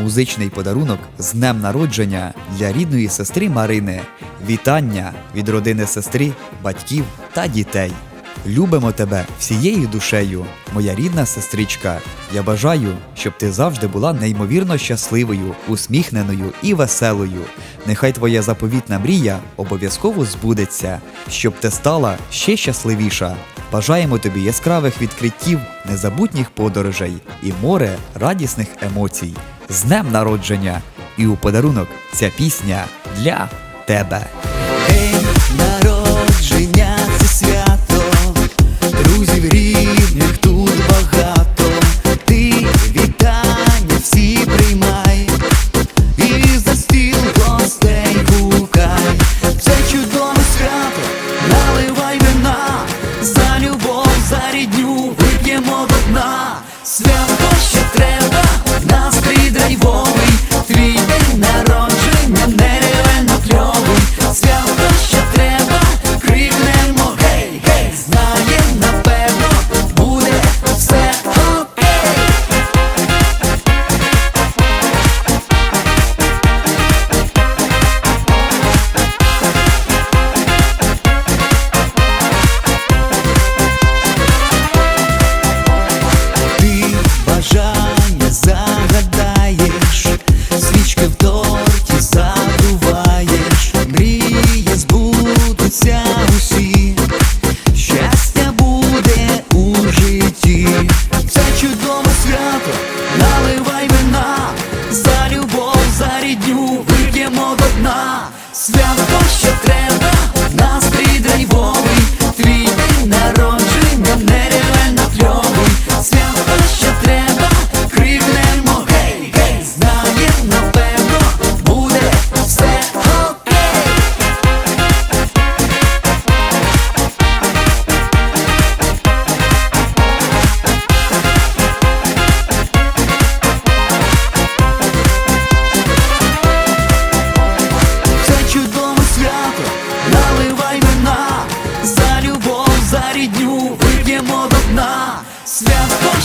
музичний подарунок з днем народження для рідної сестри Марини. Вітання від родини сестри, батьків та дітей. Любимо тебе всією душею, моя рідна сестричка. Я бажаю, щоб ти завжди була неймовірно щасливою, усміхненою і веселою. Нехай твоя заповітна мрія обов'язково збудеться, щоб ти стала ще щасливіша. Бажаємо тобі яскравих відкриттів, незабутніх подорожей і море радісних емоцій. З днем народження! І у подарунок ця пісня для тебе. День народження це свято, друзів рідних тут багато. Ти вітання всі приймай, і за стіл гостей гукай. Це чудове свято, наливай вина, за любов, за рідню вип'ємо до дна. Свято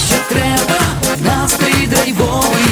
що треба, настрій драйвовий.